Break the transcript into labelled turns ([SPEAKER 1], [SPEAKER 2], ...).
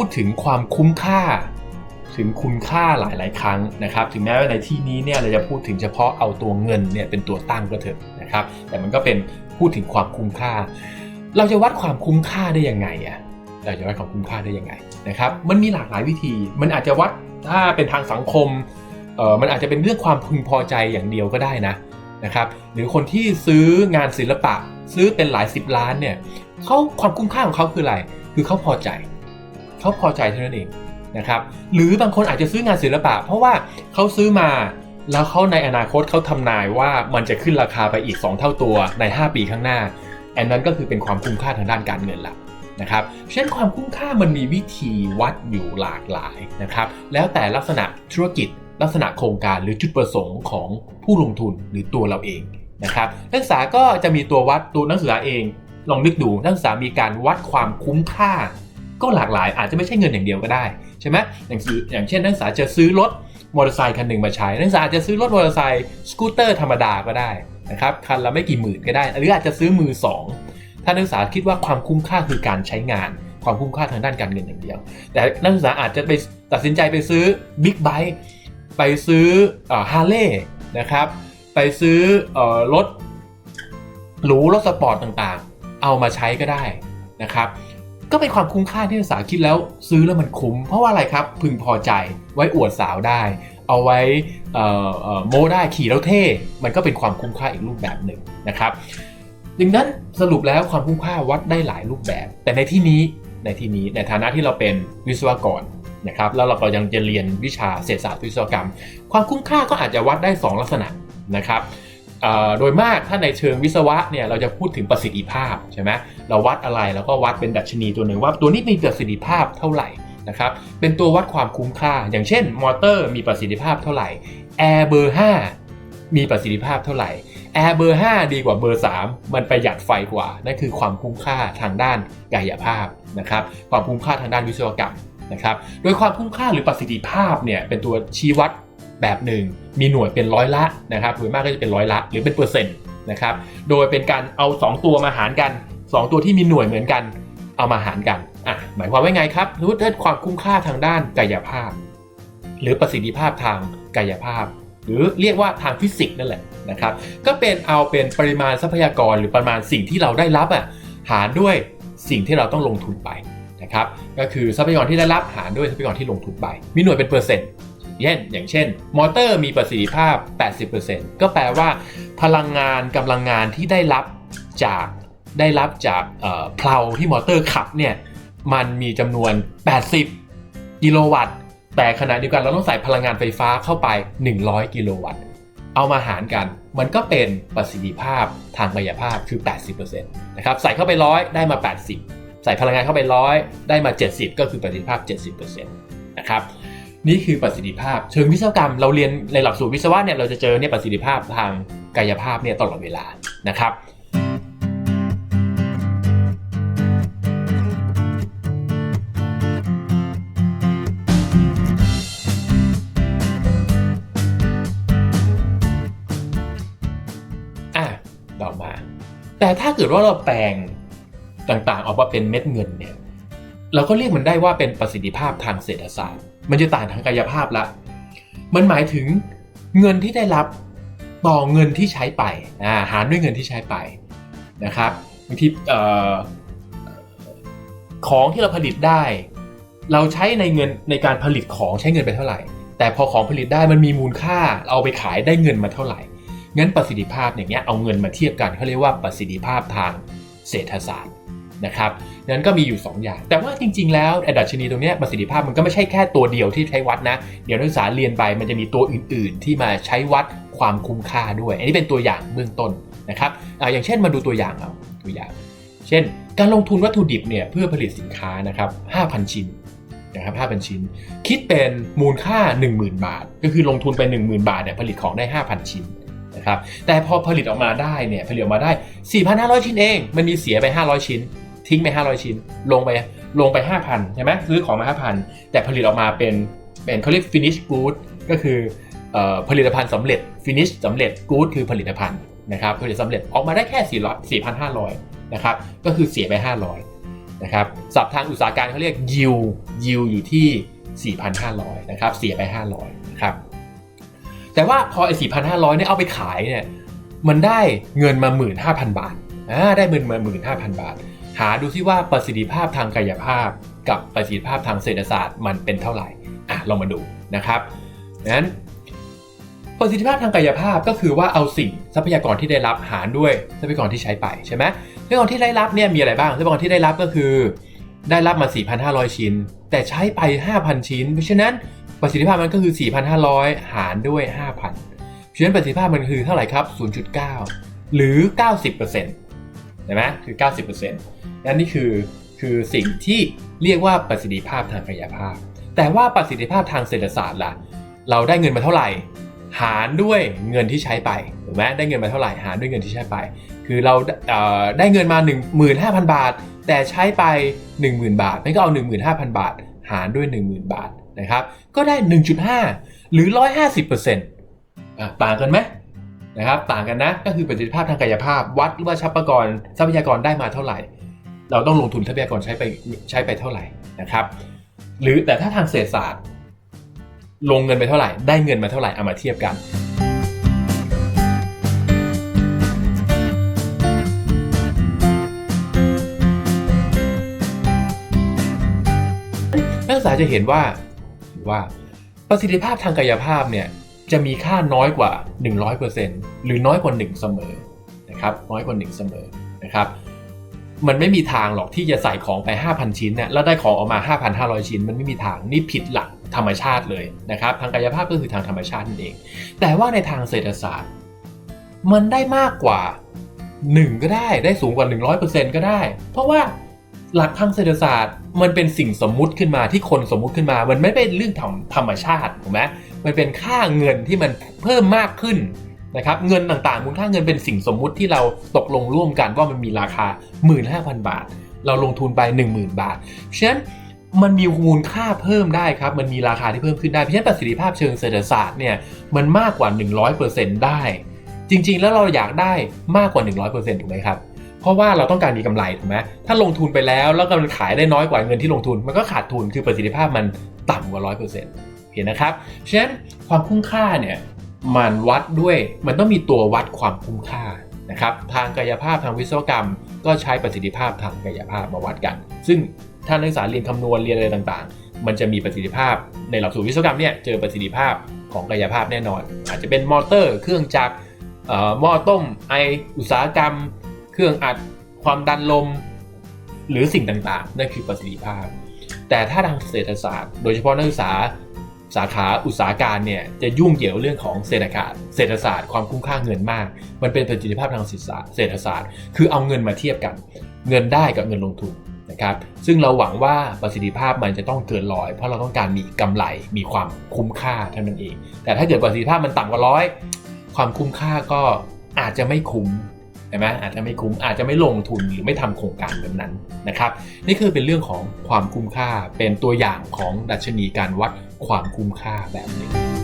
[SPEAKER 1] พูดถึงความคุ้มค่า ถึงคุณค่าหลาย ๆ ครั้งนะครับ ถึงแม้ว่าในที่นี้เนี่ยเราจะพูดถึงเฉพาะเอาตัวเงินเนี่ยเป็นตัวตั้งก็เถอะนะครับ แต่มันก็เป็นพูดถึงความคุ้มค่า เราจะวัดความคุ้มค่าได้ยังไงอะเราจะวัดความคุ้มค่าได้ยังไงนะครับ มันมีหลากหลายวิธี มันอาจจะวัดถ้าเป็นทางสังคมเออมันอาจจะเป็นเรื่องความพึงพอใจอย่างเดียวก็ได้นะนะครับ หรือคนที่ซื้องานศิลปะ ซื้อเป็นหลายสิบล้านเนี่ยเขาความคุ้มค่าของเขาคืออะไร คือเขาพอใจ เขาพอใจเท่านั้นเองนะครับหรือบางคนอาจจะซื้องานศิลปะ เพราะว่าเขาซื้อมาแล้วเขาในอนาคตเขาทำนายว่ามันจะขึ้นราคาไปอีก 2 เท่าตัวใน 5 ปีข้างหน้า อันนั้นก็คือเป็นความคุ้มค่าทางด้านการเงินละนะครับเช่นความคุ้มค่ามันมีวิธีวัดอยู่หลากหลายนะครับแล้วแต่ลักษณะธุรกิจ ลักษณะโครงการหรือจุดประสงค์ของผู้ลงทุนหรือตัวเราเองนะครับนักศึกษาก็จะมีตัววัดตัวนักศึกษาเอง ลองนึกดูนักศึกษามีการวัดความคุ้มค่า ก็หลากหลายอาจจะไม่ใช่เงินอย่างเดียวก็ได้ใช่ไหมอย่างอย่างเช่นนักศึกษาจะซื้อรถมอเตอร์ไซค์คันหนึ่งมาใช้นักศึกษาอาจจะซื้อรถมอเตอร์ไซค์สกูตเตอร์ธรรมดาก็ได้นะครับคันละไม่กี่หมื่นก็ได้ หรืออาจจะซื้อมือสองถ้านักศึกษาคิดว่าความคุ้มค่าคือการใช้งาน ความคุ้มค่าทางด้านการเงินอย่างเดียว แต่นักศึกษาอาจจะไปตัดสินใจไปซื้อบิ๊กไบค์ไปซื้อฮาร์เลย์นะครับไปซื้ออรถหรูรถสปอร์ตต่างๆ เอามาใช้ก็ได้นะครับ ก็เป็นความคุ้มค่าที่นักศึกษาคิดแล้ว ซื้อแล้วมันคุ้ม เพราะว่าอะไรครับพึงพอใจไว้อวดสาวได้ เอาไว้โมได้ขี่แล้วเท่ มันก็เป็นความคุ้มค่าอีกรูปแบบหนึ่งนะครับดังนั้นสรุปแล้วความคุ้มค่าวัดได้หลายรูปแบบ แต่ในที่นี้ในที่นี้ในฐานะที่เราเป็นวิศวกรนะครับแล้วเราก็ยังจะเรียนวิชาเศรษฐศาสตร์วิศวกรรม ความคุ้มค่าก็อาจจะวัดได้ 2 ลักษณะนะครับ โดยมากถ้าในเชิงวิศวะเนี่ยเราจะพูดถึงประสิทธิภาพใช่ไหมเราวัดอะไรเราก็วัดเป็นดัชนีตัวหนึ่งว่าตัวนี้มีประสิทธิภาพเท่าไหร่นะครับเป็นตัววัดความคุ้มค่า อย่างเช่น มอเตอร์มีประสิทธิภาพเท่าไหร่แอร์เบอร์5มีประสิทธิภาพเท่าไหร่แอร์เบอร์5ดีกว่าเบอร์ 3 มันประหยัดไฟกว่า นั่นคือความคุ้มค่าทางด้านกายภาพนะครับความคุ้มค่าทางด้านวิศวกรรมนะครับโดยความคุ้มค่าหรือประสิทธิภาพเนี่ยเป็นตัวชี้วัด แบบหนึ่ง มีหน่วยเป็นร้อยละนะครับโดยมากก็จะเป็นร้อยละหรือเป็นเปอร์เซ็นต์นะครับโดยเป็นการเอา 2 ตัวมาหารกัน 2 ตัวที่มีหน่วยเหมือนกัน เอามาหารกันอะหมายความว่าไงครับรู้เรื่องความคุ้มค่าทางด้านกายภาพ หรือประสิทธิภาพทางกายภาพ หรือเรียกว่าทางฟิสิกส์นั่นแหละนะครับก็เป็นเอาเป็นปริมาณทรัพยากรหรือประมาณสิ่งที่เราได้รับอะหารด้วยสิ่งที่เราต้องลงทุนไปนะครับก็คือทรัพยากรที่ได้รับหารด้วยทรัพยากรที่ลงทุนไป มีหน่วยเป็นเปอร์เซ็นต์ เช่นอย่างเช่น มอเตอร์มีประสิทธิภาพ 80%ก็แปลว่าพลังงานกำลังงานที่ได้รับจากได้รับจากเพลาที่มอเตอร์ขับเนี่ยมันมีจำนวน 80 กิโลวัตต์ แต่ขณะเดียวกันเราต้องใส่พลังงานไฟฟ้าเข้าไป 100 กิโลวัตต์ เอามาหารกัน มันก็เป็นประสิทธิภาพทางกายภาพคือ 80%นะครับใส่เข้าไป 100 ได้มา 80 ใส่พลังงานเข้าไป 100 ได้มา 70 ก็คือประสิทธิภาพ 70%นะครับ นี่คือประสิทธิภาพ เชิงวิศวกรรมเราเรียนในหลักสูตรวิศวะเนี่ยเราจะเจอเนี่ยประสิทธิภาพทางกายภาพเนี่ยตลอดเวลานะครับอะต่อมา แต่ถ้าเกิดว่าเราแปลงต่างๆ ออกมาเป็นเม็ดเงินเนี่ย เราก็เรียกมันได้ว่าเป็นประสิทธิภาพทางเศรษฐศาสตร์ มันจะต่างทางกายภาพละ มันหมายถึงเงินที่ได้รับต่อเงินที่ใช้ไปอ่าหารด้วยเงินที่ใช้ไปนะครับบางทีของที่เราผลิตได้ เราใช้ในเงินในการผลิตของใช้เงินไปเท่าไหร่ แต่พอของผลิตได้มันมีมูลค่าเราเอาไปขายได้เงินมาเท่าไหร่งั้นประสิทธิภาพอย่างเงี้ยเอาเงินมาเทียบกันเขาเรียกว่าประสิทธิภาพทางเศรษฐศาสตร์ นะครับนั้นก็มีอยู่ 2 อย่าง แต่ว่าจริง ๆ แล้วอดัชนีตรงนี้ประสิทธิภาพมันก็ไม่ใช่แค่ตัวเดียวที่ใช้วัดนะ เดี๋ยวนักศึกษาเรียนไปมันจะมีตัวอื่น ๆ ที่มาใช้วัดความคุ้มค่าด้วย อันนี้เป็นตัวอย่างเบื้องต้นนะครับออย่างเช่นมาดูตัวอย่างเอาตัวอย่าง เช่น การลงทุนวัตถุดิบเนี่ยเพื่อผลิตสินค้านะครับ5,000 ชิ้นนะครับ5,000 ชิ้น คิดเป็นมูลค่า 10,000 บาท ก็คือลงทุนไป 10,000 บาทเนี่ยผลิตของได้ 5,000 ชิ้นนะครับแต่พอผลิตออกมาได้เนี่ยผลิตออกมาได้ 4,500 ชิ้นเอง มันมีเสียไป 500 ชิ้น ทิ้งไป 500 ชิ้น ลงไปลงไป 5,000 ใช่ไหมซื้อของมา 5,000 แต่ผลิตออกมาเป็นเป็นเขาเรียก finish good ก็คืออผลิตภัณฑ์สำเร็จ finish สำเร็จ good คือผลิตภัณฑ์นะครับผลิตสำเร็จออกมาได้แค่400 4,500นะครับก็คือเสียไป 500นะครับศัพท์ทางอุตสาหการเขาเรียก yield yield อยู่ที่ 4,500นะครับเสียไป 500นะครับแต่ว่าพอไอ้4,500เนี่ยเอาไปขายเนี่ยมันได้เงินมา 15,000 บาทอ่าได้เงินมา 15,000 บาท หาดูซิว่าประสิทธิภาพทางกายภาพ กับประสิทธิภาพทางเศรษฐศาสตร์มันเป็นเท่าไหร่อะลองมาดูนะครับงั้นประสิทธิภาพทางกายภาพก็คือว่าเอาสิ่งทรัพยากรที่ได้รับหารด้วยทรัพยากรที่ใช้ไปใช่ไหมทรัพยากรที่ได้รับเนี่ยมีอะไรบ้างทรัพยากรที่ได้รับก็คือ ได้รับมา 4,500 ชิ้น แต่ใช้ไป 5,000 ชิ้น เพราะฉะนั้นประสิทธิภาพมันก็คือ 4,500 หารด้วย 5,000เพราะฉะนั้นประสิทธิภาพมันคือเท่าไหร่ครับ 0.9 หรือ 90%เห็นไหมคือ 90%นั่นนี่คือคือสิ่งที่เรียกว่าประสิทธิภาพทางกายภาพ แต่ว่าประสิทธิภาพทางเศรษฐศาสตร์ล่ะ เราได้เงินมาเท่าไหร่ หารด้วยเงินที่ใช้ไปถูกไหมได้เงินมาเท่าไหร่หารด้วยเงินที่ใช้ไป คือเราเได้เงินมา 15,000 บาท แต่ใช้ไป 10,000 บาทนั่นก็เอา 15,000 บาท หารด้วย 10,000 บาทนะครับ ก็ได้ 1.5 หรือ 150%อะต่างกันไหม นะครับต่างกันนะก็คือประสิทธิภาพทางกายภาพ วัดว่าทรัพยากรทรัพยากรได้มาเท่าไหร่ เราต้องลงทุนทรัพยากรใช้ไปใช้ไปเท่าไหร่นะครับ หรือแต่ถ้าทางเศรษฐศาสตร์ ลงเงินไปเท่าไหร่ ได้เงินมาเท่าไหร่เอามาเทียบกันนักศึกษาจะเห็นว่าว่าประสิทธิภาพทางกายภาพเนี่ย จะมีค่าน้อยกว่า 100%หรือน้อยกว่า 1 เสมอนะครับน้อยกว่า 1 เสมอนะครับมันไม่มีทางหรอกที่จะใส่ของไป 5,000 ชิ้นเนี่ยแล้วได้ของออกมา 5,500 ชิ้น มันไม่มีทางนี่ผิดหลักธรรมชาติเลยนะครับทางกายภาพก็คือทางธรรมชาตินั่นเอง แต่ว่าในทางเศรษฐศาสตร์ มันได้มากกว่า 1 ก็ได้ได้สูงกว่า 100%ก็ได้ เพราะว่าหลักทางเศรษฐศาสตร์ มันเป็นสิ่งสมมุติขึ้นมาที่คนสมมุติขึ้นมา มันไม่เป็นเรื่องธรรมธรรมชาติถูกไหมมันเป็นค่าเงินที่มันเพิ่มมากขึ้นนะครับเงินต่างๆมูลค่าเงินเป็นสิ่งสมมุติที่เราตกลงร่วมกันว่ามันมีราคา 15,000 บาท เราลงทุนไป 10,000 บาทฉะนั้นมันมีมูลค่าเพิ่มได้ครับ มันมีราคาที่เพิ่มขึ้นได้เพราะฉะนั้นประสิทธิภาพเชิงเศรษฐศาสตร์เนี่ยมันมากกว่า 100%ได้ จริงๆ แล้วเราอยากได้มากกว่า 100%ถูกไหมครับ เพราะว่าเราต้องการมีกำไรถูกไหมถ้าลงทุนไปแล้วแล้วกำลังขายได้น้อยกว่าเงินที่ลงทุน มันก็ขาดทุนคือประสิทธิภาพมันต่ำกว่า100%เปอร์เซ็นต์เห็นนะครับฉะนั้นความคุ้มค่าเนี่ยมันวัดด้วยมันต้องมีตัววัดความคุ้มค่านะครับทางกายภาพทางวิศวกรรม ก็ใช้ประสิทธิภาพทางกายภาพมาวัดกัน ซึ่งถ้านักศึกษาเรียนคำนวณเรียนอะไรต่างๆ มันจะมีประสิทธิภาพในหลักสูตรวิศวกรรมเนี่ยเจอประสิทธิภาพของกายภาพแน่นอน อาจจะเป็นมอเตอร์ เครื่องจักรหม้อต้มไออุตสาหกรรม เครื่องอัดความดันลม หรือสิ่งต่างๆ นั่นคือประสิทธิภาพ แต่ถ้าทางเศรษฐศาสตร์ โดยเฉพาะนักศึกษาสาขาอุตสาหการเนี่ยจะยุ่งเกี่ยวเรื่องของเศรษฐศาสตร์เศรษฐศาสตร์ความคุ้มค่าเงินมาก มันเป็นประสิทธิภาพทางเศรษฐศาสตร์เศรษฐศาสตร์คือเอาเงินมาเทียบกัน เงินได้กับเงินลงทุนนะครับ ซึ่งเราหวังว่าประสิทธิภาพมันจะต้องเกินร้อย เพราะเราต้องการมีกำไรมีความคุ้มค่าเท่านั้นเอง แต่ถ้าเกิดประสิทธิภาพมันต่ำกว่าร้อยความคุ้มค่าก็อาจจะไม่คุ้ม ใช่ไหมอาจจะไม่คุ้มอาจจะไม่ลงทุนหรือไม่ทำโครงการแบบนั้นนะครับ นี่คือเป็นเรื่องของความคุ้มค่าเป็นตัวอย่างของดัชนีการวัดความคุ้มค่าแบบหนึ่ง